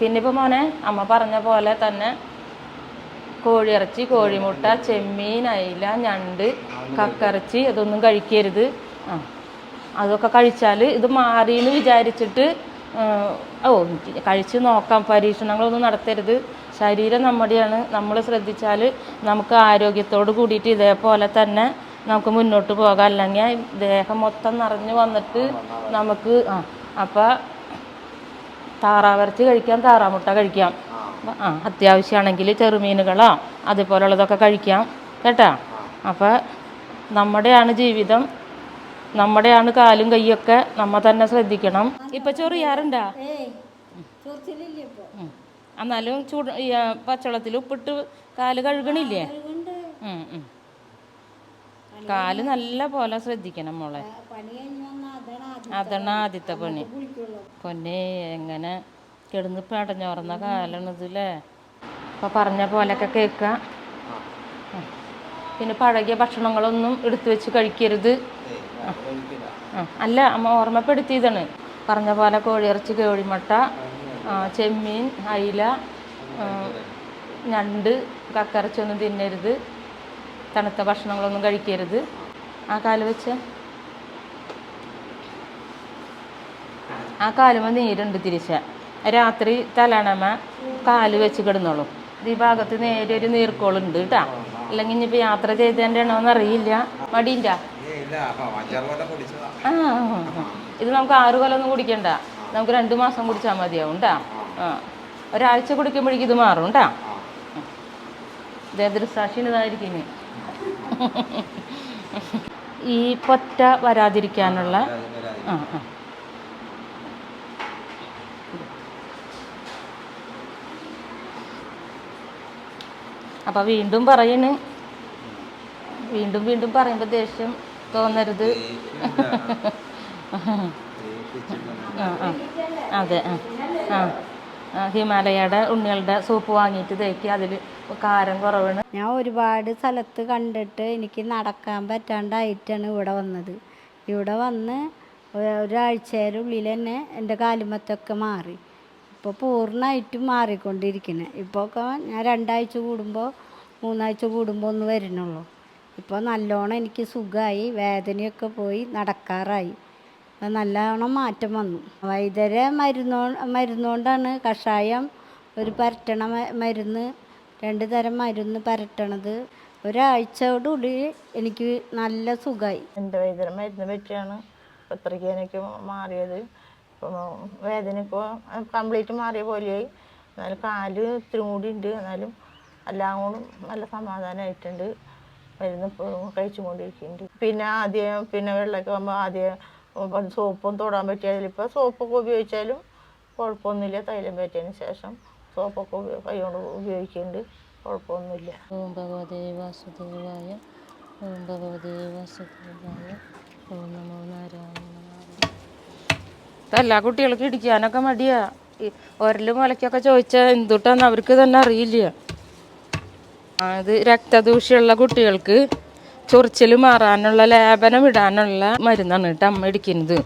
പിന്നെ ഇപ്പോൾ മോനെ അമ്മ പറഞ്ഞ പോലെ തന്നെ കോഴിയിറച്ചി കോഴിമുട്ട ചെമ്മീൻ അയില ഞണ്ട് കക്കിറച്ചി അതൊന്നും കഴിക്കരുത്. ആ അതൊക്കെ കഴിച്ചാൽ ഇത് മാറിയെന്ന് വിചാരിച്ചിട്ട് ആ, ഓ കഴിച്ച് നോക്കാം പരീക്ഷണങ്ങളൊന്നും നടത്തരുത്. ശരീരം നമ്മുടെയാണ്. നമ്മൾ ശ്രദ്ധിച്ചാൽ നമുക്ക് ആരോഗ്യത്തോട് കൂടിയിട്ട് ഇതേപോലെ തന്നെ നമുക്ക് മുന്നോട്ട് പോകാം. അല്ലെങ്കിൽ ദേഹം മൊത്തം നിറഞ്ഞു വന്നിട്ട് നമുക്ക് ആ അപ്പം താറാവിറച്ചി കഴിക്കാം താറാമുട്ട കഴിക്കാം. ആ. അത്യാവശ്യമാണെങ്കിൽ ചെറുമീനുകളോ അതുപോലുള്ളതൊക്കെ കഴിക്കാം കേട്ടാ? അപ്പോൾ നമ്മുടെയാണ് ജീവിതം നമ്മുടെയാണ് കാലും കൈയൊക്കെ നമ്മ തന്നെ ശ്രദ്ധിക്കണം. ഇപ്പം ചൊറിയാറുണ്ടാ. എന്നാലും ചൂട് പച്ചവെള്ളത്തിൽ ഉപ്പിട്ട് കാൽ കഴുകണില്ലേ. കാൽ നല്ല പോലെ ശ്രദ്ധിക്കണം മോളെ. അതാണ് ആദ്യത്തെ പണി. പൊന്നെ എങ്ങനെ കിടന്ന് പടഞ്ഞോർന്ന കാലാണിത് അല്ലേ അപ്പം പറഞ്ഞ പോലെയൊക്കെ കേൾക്കുക പിന്നെ പഴകിയ ഭക്ഷണങ്ങളൊന്നും എടുത്തു വെച്ച് കഴിക്കരുത്. അല്ല അമ്മ ഓർമ്മപ്പെടുത്തിയതാണ്. പറഞ്ഞ പോലെ കോഴിയിറച്ചി കോഴിമുട്ട ചെമ്മീൻ അയില ഞണ്ട് കക്കറച്ചൊന്നും തിന്നരുത്. തണുത്ത ഭക്ഷണങ്ങളൊന്നും കഴിക്കരുത്. ആ കാൽ വെച്ച്. ആ കാലുമ നീരുണ്ട് തിരിച്ച. രാത്രി തലണമ കാൽ വെച്ച് കിടന്നോളൂ. ഇത് ഈ ഭാഗത്ത് നേരെ ഒരു നീർക്കോളുണ്ട് കേട്ടാ അല്ലെങ്കിൽ ഇനിയിപ്പോൾ യാത്ര ചെയ്തതിന്റെ ആണോന്ന് അറിയില്ല. മടിയില്ല? ആ. ഇത് നമുക്ക് ആറ് കൊല്ലമൊന്നും കുടിക്കണ്ട. നമുക്ക് രണ്ട് മാസം കുടിച്ചാൽ മതിയാവും കേട്ടാ ആ. ഒരാഴ്ച കുടിക്കുമ്പോഴേക്കും ഇത് മാറും കേട്ടാ ദൃസാക്ഷിനിതായിരിക്കും ഇനി. ഈ പൊറ്റ വരാതിരിക്കാനുള്ള ആ ആ. അപ്പം വീണ്ടും പറയണ്. വീണ്ടും വീണ്ടും പറയുമ്പോൾ ദേഷ്യം തോന്നരുത്. ആ ആ. അതെ ആ. ആ. ആ ഹിമാലയയുടെ ഉണ്ണികളുടെ സൂപ്പ് വാങ്ങിയിട്ട് തേക്കി അതിൽ കാരം കുറവാണ്. ഞാൻ ഒരുപാട് സ്ഥലത്ത് കണ്ടിട്ട് എനിക്ക് നടക്കാൻ പറ്റാണ്ടായിട്ടാണ് ഇവിടെ വന്നത്. ഇവിടെ വന്ന് ഒരാഴ്ചയുടെ ഉള്ളിൽ തന്നെ എന്റെ കാലുമത്തൊക്കെ മാറി. ഇപ്പോൾ പൂർണമായിട്ടും മാറിക്കൊണ്ടിരിക്കുന്നത് ഇപ്പോൾ ഒക്കെ ഞാൻ രണ്ടാഴ്ച കൂടുമ്പോൾ മൂന്നാഴ്ച കൂടുമ്പോൾ ഒന്ന് വരുന്നുള്ളൂ. ഇപ്പോൾ നല്ലോണം എനിക്ക് സുഖമായി വേദനയൊക്കെ പോയി നടക്കാറായി. നല്ലോണം മാറ്റം വന്നു. വൈദ്യരെ മരുന്നോ മരുന്നുകൊണ്ടാണ് കഷായം ഒരു പരട്ടണ മരുന്ന് രണ്ട് തരം മരുന്ന് പരട്ടണത്. ഒരാഴ്ചയോടുകൂടി എനിക്ക് നല്ല സുഖമായി എന്റെ വൈദ്യരെ മരുന്ന് പറ്റിയാണ് ഇത്രയ്ക്ക് എനിക്ക് മാറിയത്. വേദന ഇപ്പോൾ കംപ്ലീറ്റ് മാറിയ പോലെയായി. എന്നാലും കാൽ ഇത്തിരി കൂടി ഉണ്ട് എന്നാലും എല്ലാം കൊണ്ടും നല്ല സമാധാനമായിട്ടുണ്ട് മരുന്ന് കഴിച്ചു കഴിച്ചുകൊണ്ടിരിക്കുന്നുണ്ട്. പിന്നെ ആദ്യം പിന്നെ വെള്ളമൊക്കെ ആകുമ്പോൾ ആദ്യം ഇപ്പം സോപ്പും തൊടാൻ പറ്റിയതിൽ ഇപ്പോൾ സോപ്പൊക്കെ ഉപയോഗിച്ചാലും കുഴപ്പമൊന്നുമില്ല. തൈലം പറ്റിയതിന് ശേഷം സോപ്പൊക്കെ കൈകൊണ്ട് ഉപയോഗിക്കുന്നുണ്ട്. കുഴപ്പമൊന്നുമില്ല. ഓം ഭഗവതേ വാസുദേവായ ഓം ഭഗവതേ വാസുദേവായ ഓം നമോ നാരായണ എല്ലാ കുട്ടികൾക്ക് ഇടിക്കാനൊക്കെ മടിയാ. ഒരലും മുലയ്ക്കൊക്കെ ചോദിച്ചാൽ എന്തുട്ടാന്ന് അവർക്ക് തന്നെ അറിയില്ല. അത് രക്തദൂഷ്യമുള്ള കുട്ടികൾക്ക് ചൊറിച്ചിൽ മാറാനുള്ള ലേപനം ഇടാനുള്ള മരുന്നാണ് കേട്ടോ അമ്മ ഇടിക്കുന്നത്